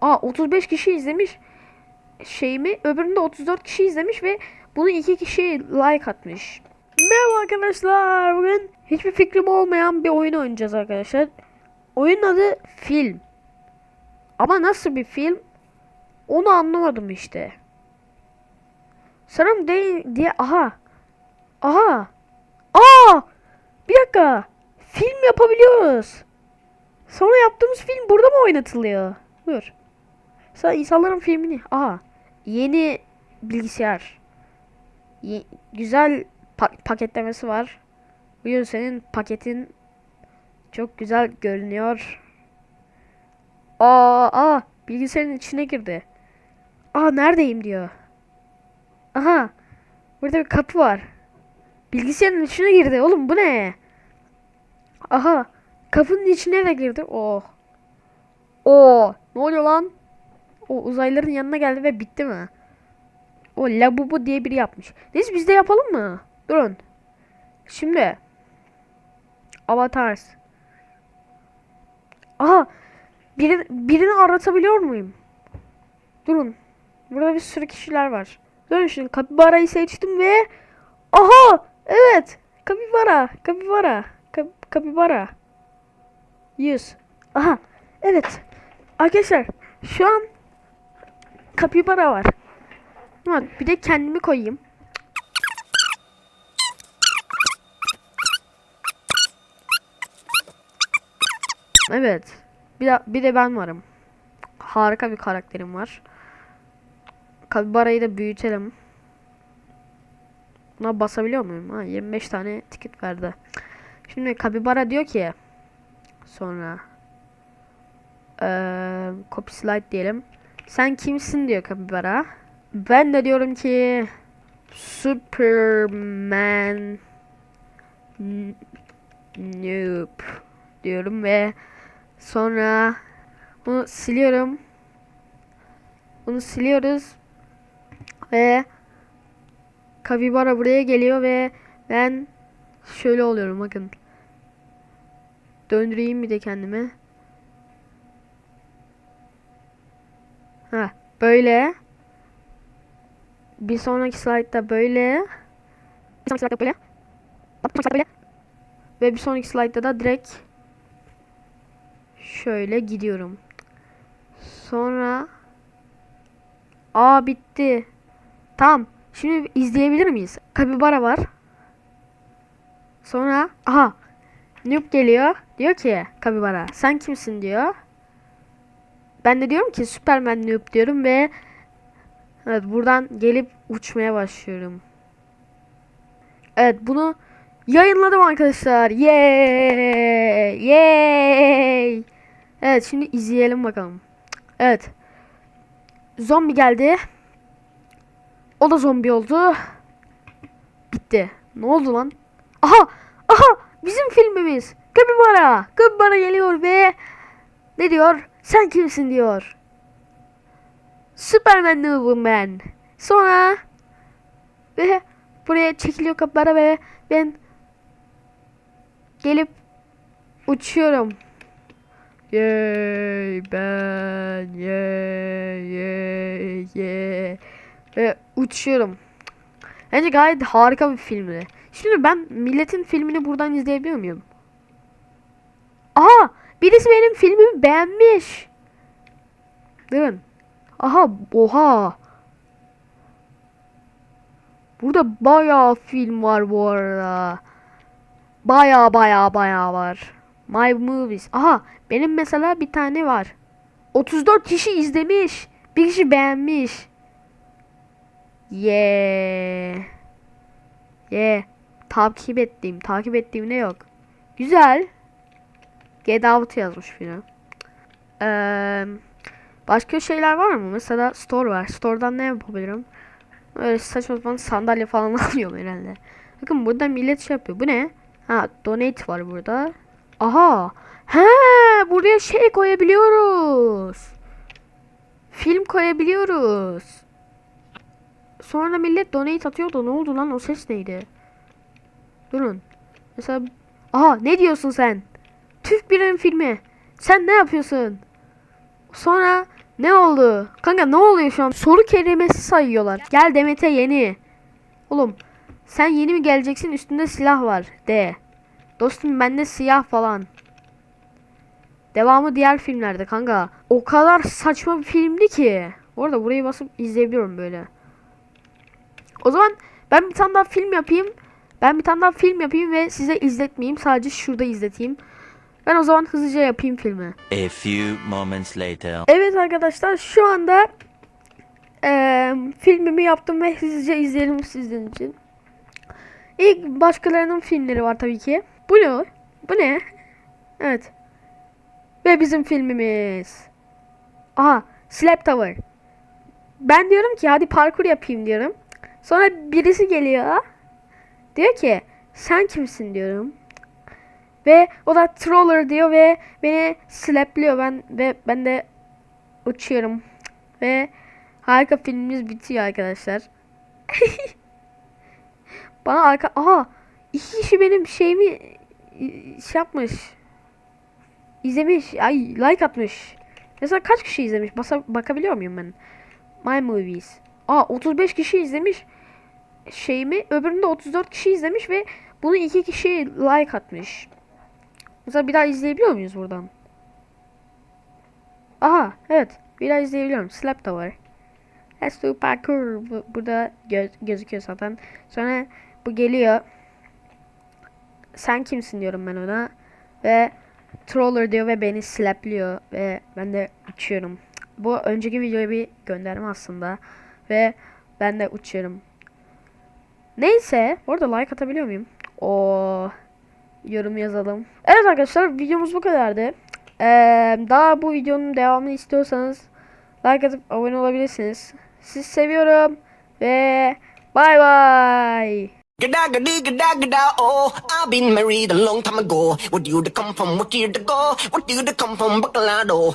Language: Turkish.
Aa 35 kişi izlemiş şeyimi. Öbüründe 34 kişi izlemiş ve bunu iki kişi like atmış. Merhaba arkadaşlar. Bugün hiçbir fikrim olmayan bir oyun oynayacağız arkadaşlar. Oyunun adı film. Ama nasıl bir film? Onu anlamadım işte. Sanırım değil diye aha. Aha. Aa! Bir dakika. Film yapabiliyoruz. Sonra yaptığımız film burada mı oynatılıyor? Dur. Sonra insanların filmini. Aha. Yeni bilgisayar. Ye- güzel pa- paketlemesi var. Bugün senin paketin çok güzel görünüyor. Aa, aa bilgisayarın içine girdi. Aa neredeyim diyor. Aha. Burada bir kapı var. Bilgisayarın içine girdi. Oğlum bu ne? Aha. Kapının içine de girdi. Oh. Oo. Ne oluyor lan? O uzaylıların yanına geldi ve bitti mi? O Labubu diye biri yapmış. Neyse biz de yapalım mı? Durun. Şimdi. Avatars. Aha. Biri, birini aratabiliyor muyum? Durun. Burada bir sürü kişiler var. Durun şimdi Kapibara'yı seçtim ve Aha! Evet. Kapibara. Kapibara. Kap kapibara. 100. Aha. Evet. Arkadaşlar şu an kapibara var. Ha, bir de kendimi koyayım. Evet. Bir de, bir de ben varım. Harika bir karakterim var. Kapibarayı da büyütelim. Buna basabiliyor muyum? Ha, 25 tane ticket verdi. Şimdi Kapibara diyor ki sonra eee copy slide diyelim. Sen kimsin diyor Kapibara. Ben de diyorum ki Superman Noob diyorum ve sonra bunu siliyorum. Bunu siliyoruz ve Kapibara buraya geliyor ve ben şöyle oluyorum bakın. Döndüreyim bir de kendimi. Ha böyle. Bir sonraki slide'da böyle. Bir sonraki slide'da böyle. Bir sonraki böyle. Ve bir sonraki slide'da da direkt şöyle gidiyorum. Sonra Aa bitti. Tamam. Şimdi izleyebilir miyiz? Kapibara var. Sonra aha Noob geliyor. Diyor ki Kapibara sen kimsin diyor. Ben de diyorum ki Superman Noob diyorum ve evet buradan gelip uçmaya başlıyorum. Evet bunu yayınladım arkadaşlar. Yay! Yay! Evet şimdi izleyelim bakalım. Evet. Zombi geldi. O da zombi oldu. Bitti. Ne oldu lan? Aha! Aha! Bizim filmimiz. Kapibara. Kapibara geliyor ve ne diyor? Sen kimsin diyor. Superman noob'um ben. Sonra ve buraya çekiliyor kapibara ve ben gelip uçuyorum. Yay ben yay yay yay ve uçuyorum. Bence gayet harika bir filmdi. Şimdi ben milletin filmini buradan izleyebiliyor muyum? Aha! Birisi benim filmimi beğenmiş. Durun. Aha! Oha! Burada bayağı film var bu arada. Bayağı bayağı bayağı var. My Movies. Aha! Benim mesela bir tane var. 34 kişi izlemiş. Bir kişi beğenmiş. Yeah. Yeah. Takip ettiğim, takip ettiğim ne yok. Güzel. Get yazmış film. Ee, başka şeyler var mı? Mesela store var. Store'dan ne yapabilirim? Öyle saçma sapan sandalye falan alıyorum herhalde. Bakın burada millet şey yapıyor. Bu ne? Ha donate var burada. Aha. He, buraya şey koyabiliyoruz. Film koyabiliyoruz. Sonra millet donate atıyordu. Ne oldu lan? O ses neydi? Durun. Mesela aha ne diyorsun sen? Türk birinin filmi. Sen ne yapıyorsun? Sonra Ne oldu? Kanka ne oluyor şu an? Soru kelimesi sayıyorlar. Gel Demet'e yeni. Oğlum sen yeni mi geleceksin? Üstünde silah var. De. Dostum bende siyah falan. Devamı diğer filmlerde kanka. O kadar saçma bir filmdi ki. Orada burayı basıp izleyebiliyorum böyle. O zaman ben bir tane daha film yapayım. Ben bir tane daha film yapayım ve size izletmeyeyim. Sadece şurada izleteyim. Ben o zaman hızlıca yapayım filmi. A few moments later. Evet arkadaşlar şu anda eee, filmimi yaptım ve hızlıca izleyelim sizin için. İlk başkalarının filmleri var tabii ki. Bu ne? Bu ne? Evet. Ve bizim filmimiz. Aha, Slap Tower. Ben diyorum ki hadi parkur yapayım diyorum. Sonra birisi geliyor. Diyor ki sen kimsin diyorum. Ve o da troller diyor ve beni slapliyor ben ve ben de uçuyorum. Ve harika filmimiz bitiyor arkadaşlar. Bana arka aha iki kişi benim şeyimi şey yapmış. İzlemiş. Ay like atmış. Mesela kaç kişi izlemiş? Basa, bakabiliyor muyum ben? My Movies. Aa 35 kişi izlemiş şeyimi. Öbüründe 34 kişi izlemiş ve bunu iki kişi like atmış. Mesela bir daha izleyebiliyor muyuz buradan? Aha evet. Bir daha izleyebiliyorum. Slap da var. Let's do parkour. Bu, burada göz, gözüküyor zaten. Sonra bu geliyor. Sen kimsin diyorum ben ona. Ve troller diyor ve beni slapliyor. Ve ben de uçuyorum. Bu önceki videoya bir gönderme aslında. Ve ben de uçuyorum. Neyse. Orada like atabiliyor muyum? O yorum yazalım. Evet arkadaşlar videomuz bu kadardı. Ee, daha bu videonun devamını istiyorsanız like atıp abone olabilirsiniz. Sizi seviyorum ve bay bay. Gada gada gada gada oh I've been married a long time ago Where do you come from? Where do you go? Where do you come from? Bacolado